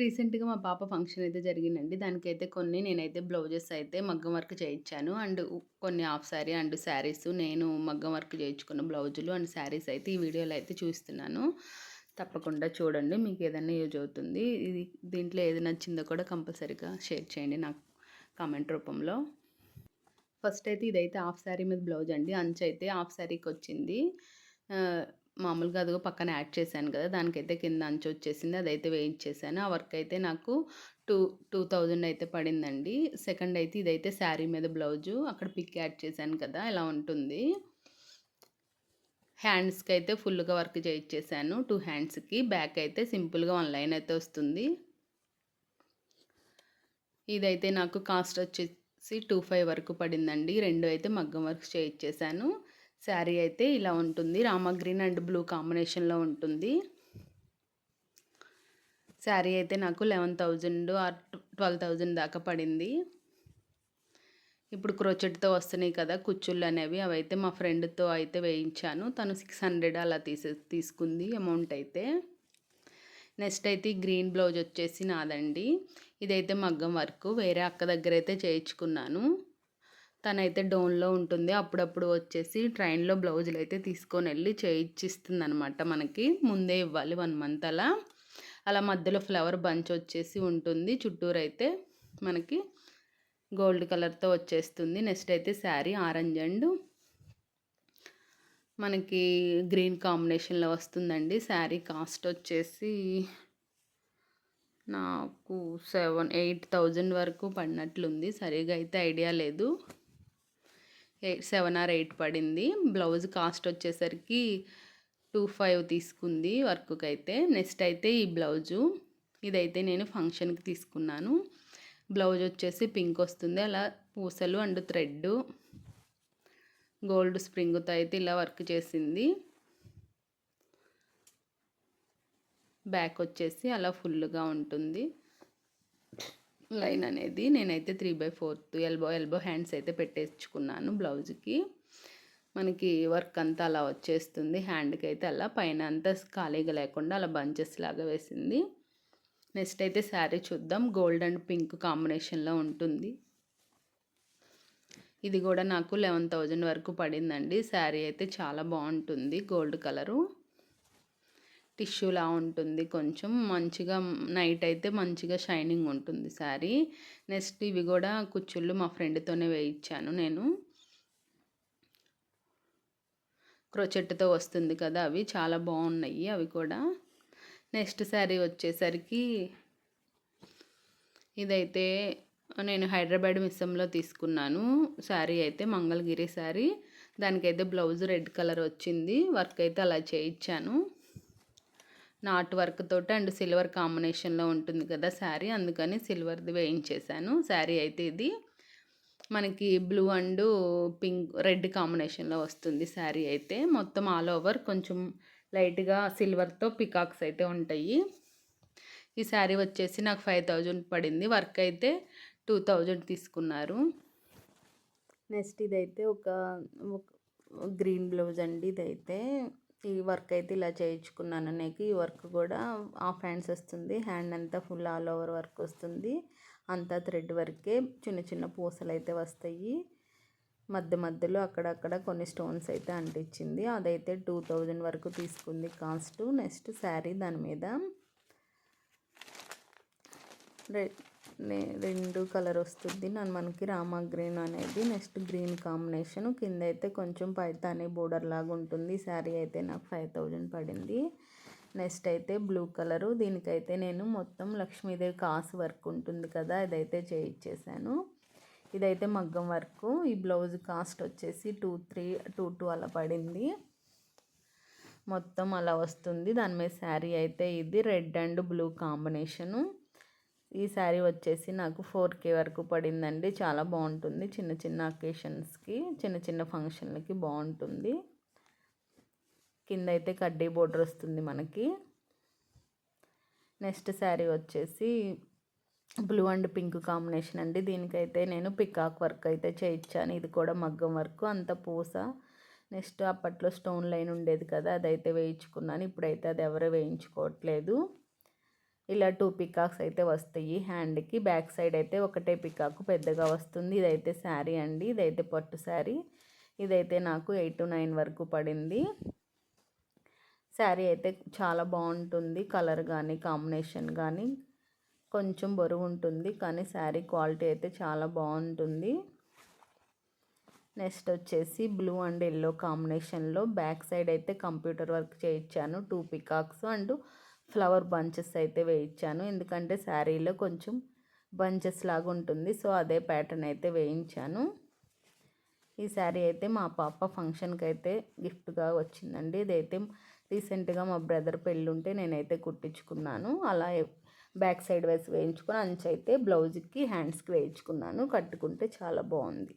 రీసెంట్‌గా మా పాప ఫంక్షన్ అయితే జరిగిందండి. దానికైతే కొన్ని నేనైతే బ్లౌజెస్ అయితే మగ్గం వర్క్ చేయించాను. అండ్ కొన్ని హాఫ్ సారీ అండ్ శారీస్ నేను మగ్గం వర్క్ చేయించుకున్న బ్లౌజులు అండ్ శారీస్ అయితే ఈ వీడియోలో అయితే చూస్తున్నాను. తప్పకుండా చూడండి. మీకు ఏదైనా యూజ్ అవుతుంది. ఇది దీంట్లో ఏది నచ్చిందో కూడా కంపల్సరీగా షేర్ చేయండి నాకు కామెంట్ రూపంలో. ఫస్ట్ అయితే ఇదైతే హాఫ్ సారీ మీద బ్లౌజ్ అండి. అంచు అయితే హాఫ్ సారీకి వచ్చింది. మామూలుగా అదిగో పక్కన యాడ్ చేశాను కదా! దానికైతే కింద అంచు వచ్చేసింది. అదైతే వేయించేసాను. ఆ వర్క్ అయితే నాకు టూ 2000 అయితే పడిందండి. సెకండ్ అయితే ఇదైతే శారీ మీద బ్లౌజు. అక్కడ పిక్ యాడ్ చేశాను కదా! ఇలా ఉంటుంది. హ్యాండ్స్‌కి అయితే ఫుల్‌గా వర్క్ చేయించేసాను. టూ హ్యాండ్స్‌కి. బ్యాక్ అయితే సింపుల్‌గా వన్ లైన్ అయితే వస్తుంది. ఇదైతే నాకు కాస్ట్ వచ్చేసి 25 వరకు పడిందండి. రెండు అయితే మగ్గం వర్క్ చేయించేసాను. శారీ అయితే ఇలా ఉంటుంది. రామ గ్రీన్ అండ్ బ్లూ కాంబినేషన్‌లో ఉంటుంది. శారీ అయితే నాకు 11,000 ఆర్ 12,000 దాకా పడింది. ఇప్పుడు క్రోచెట్‌తో వస్తున్నాయి కదా! కుచ్చుళ్ళు అనేవి అవైతే మా ఫ్రెండ్‌తో అయితే వేయించాను. తను 600 అలా తీసే తీసుకుంది అమౌంట్ అయితే. నెక్స్ట్ అయితే గ్రీన్ బ్లౌజ్ వచ్చేసి నాదండి. ఇదైతే మగ్గం వర్క్. వేరే అక్క దగ్గర అయితే చేయించుకున్నాను. తనైతే డోన్‌లో ఉంటుంది. అప్పుడప్పుడు వచ్చేసి ట్రైన్‌లో బ్లౌజులు అయితే తీసుకొని వెళ్ళి చేయించిస్తుంది అనమాట మనకి. ముందే ఇవ్వాలి వన్ మంత్ అలా. అలా మధ్యలో ఫ్లవర్ బంచ్ వచ్చేసి ఉంటుంది. చుట్టూరైతే మనకి గోల్డ్ కలర్‌తో వచ్చేస్తుంది. నెక్స్ట్ అయితే శారీ ఆరెంజ్ అండ్ మనకి గ్రీన్ కాంబినేషన్‌లో వస్తుందండి. శారీ కాస్ట్ వచ్చేసి నాకు 7, 8000 వరకు పడినట్లుంది. సరిగ్గా అయితే ఐడియా లేదు. ఎ 7 ఆర్ ఎయిట్ పడింది. బ్లౌజ్ కాస్ట్ వచ్చేసరికి 25 తీసుకుంది వర్క్కి అయితే నెక్స్ట్ అయితే ఈ బ్లౌజు. ఇదైతే నేను ఫంక్షన్‌కి తీసుకున్నాను. బ్లౌజ్ వచ్చేసి పింక్ వస్తుంది. అలా పూసలు అండ్ థ్రెడ్ గోల్డ్ స్ప్రింగ్‌తో అయితే ఇలా వర్క్ చేసింది. బ్యాక్ వచ్చేసి అలా ఫుల్‌గా ఉంటుంది. లైన్ అనేది నేనైతే 3/4 ఎల్బో ఎల్బో హ్యాండ్స్ అయితే పెట్టేసుకున్నాను బ్లౌజ్‌కి. మనకి వర్క్ అంతా అలా వచ్చేస్తుంది. హ్యాండ్‌కి అయితే అలా పైన అంతా ఖాళీగా లేకుండా అలా బంచెస్ లాగా వేసింది. నెక్స్ట్ అయితే శారీ చూద్దాం. గోల్డ్ అండ్ పింక్ కాంబినేషన్‌లో ఉంటుంది. ఇది కూడా నాకు 11,000 వరకు పడిందండి. శారీ అయితే చాలా బాగుంటుంది గోల్డ్ కలరు. టిష్యూలా ఉంటుంది కొంచెం. మంచిగా నైట్ అయితే మంచిగా షైనింగ్ ఉంటుంది శారీ. నెక్స్ట్ ఇవి కూడా కుచ్చుళ్ళు మా ఫ్రెండ్‌తోనే వేయించాను నేను. క్రోచెట్‌తో వస్తుంది కదా! అవి చాలా బాగున్నాయి అవి కూడా. నెక్స్ట్ శారీ వచ్చేసరికి ఇదైతే నేను హైదరాబాద్ మిస్సంలో తీసుకున్నాను. శారీ అయితే మంగళగిరి శారీ. దానికైతే బ్లౌజ్ రెడ్ కలర్ వచ్చింది. వర్క్ అయితే అలా చేయించాను. నాట్ వర్క్ తోటి అండ్ సిల్వర్ కాంబినేషన్‌లో ఉంటుంది కదా శారీ. అందుకని సిల్వర్‌ది వేయించేసాను. శారీ అయితే ఇది. మనకి బ్లూ అండ్ పింక్ రెడ్ కాంబినేషన్‌లో వస్తుంది శారీ అయితే. మొత్తం ఆల్ ఓవర్ కొంచెం లైట్‌గా సిల్వర్‌తో పికాక్స్ అయితే ఉంటాయి. ఈ శారీ వచ్చేసి నాకు 5000 పడింది. వర్క్ అయితే 2000 తీసుకున్నారు. నెక్స్ట్ ఇదైతే ఒక గ్రీన్ బ్లౌజ్ అండి ఇదైతే. ఈ వర్క్ అయితే ఇలా చేయించుకున్నాను నెక్. ఈ వర్క్ కూడా హాఫ్ హ్యాండ్స్ వస్తుంది. హ్యాండ్ అంతా ఫుల్ ఆల్ ఓవర్ వర్క్ వస్తుంది. అంతా థ్రెడ్ వర్కే. చిన్న చిన్న పూసలు అయితే వస్తాయి. మధ్య మధ్యలో అక్కడక్కడ కొన్ని స్టోన్స్ అయితే అంటించింది. అదైతే 2000 వరకు తీసుకుంది కాస్ట్. నెక్స్ట్ శారీ దాని మీద రెండు కలర్ వస్తుంది. నన్ను మనకి రామా గ్రీన్ అనేది. Next green combination. కింద అయితే కొంచెం పైతానే బోర్డర్ లాగా ఉంటుంది. శారీ అయితే నాకు 5000 పడింది. నెక్స్ట్ అయితే బ్లూ కలరు. దీనికైతే నేను మొత్తం లక్ష్మీదేవి కాసు వర్క్ ఉంటుంది కదా! ఇదైతే చేయించేసాను. ఇదైతే మగ్గం వర్కు. ఈ బ్లౌజ్ కాస్ట్ వచ్చేసి 23, 22 అలా పడింది. మొత్తం అలా వస్తుంది. దాని మీద శారీ అయితే ఇది రెడ్ అండ్ బ్లూ కాంబినేషను. ఈ శారీ వచ్చేసి నాకు ఫోర్ కే వరకు పడిందండి. చాలా బాగుంటుంది చిన్న చిన్న అకేషన్స్‌కి, చిన్న చిన్న ఫంక్షన్‌లకి బాగుంటుంది కింద అయితే కడ్డీ బోర్డర్ వస్తుంది మనకి. నెక్స్ట్ శారీ వచ్చేసి బ్లూ అండ్ పింక్ కాంబినేషన్ అండి. దీనికైతే నేను పికాక్ వర్క్ అయితే చేయించాను. ఇది కూడా మగ్గం వర్క్. అంత పూస. నెక్స్ట్ అప్పట్లో స్టోన్ లైన్ ఉండేది కదా! అదైతే వేయించుకున్నాను. ఇప్పుడైతే అది ఎవరు వేయించుకోవట్లేదు. ఇలా టూ పికాక్స్ అయితే వస్తాయి. హ్యాండ్కి బ్యాక్ సైడ్ అయితే ఒకటే పికాక్ పెద్దగా వస్తుంది. ఇదైతే శారీ అండి. ఇదైతే పట్టు శారీ ఇదైతే నాకు ఎయిట్ టు నైన్ వరకు పడింది. శారీ అయితే చాలా బాగుంటుంది. కలర్ కానీ కాంబినేషన్ కానీ కొంచెం బరువు ఉంటుంది. కానీ శారీ క్వాలిటీ అయితే చాలా బాగుంటుంది. నెక్స్ట్ వచ్చేసి బ్లూ అండ్ ఎల్లో కాంబినేషన్లో బ్యాక్ సైడ్ అయితే కంప్యూటర్ వర్క్ చేయించాను. Two peacocks and flower bunches అయితే వేయించాను. ఎందుకంటే శారీలో కొంచెం బంచెస్ లాగా ఉంటుంది. సో అదే ప్యాటర్న్ అయితే వేయించాను. ఈ శారీ అయితే మా పాప ఫంక్షన్కి అయితే గిఫ్ట్గా వచ్చిందండి. ఇదైతే రీసెంట్గా మా బ్రదర్ పెళ్ళి ఉంటే నేనైతే కుట్టించుకున్నాను. అలా బ్యాక్ సైడ్ వేసి వేయించుకొని అంచైతే బ్లౌజ్కి హ్యాండ్స్కి వేయించుకున్నాను. కట్టుకుంటే చాలా బాగుంది.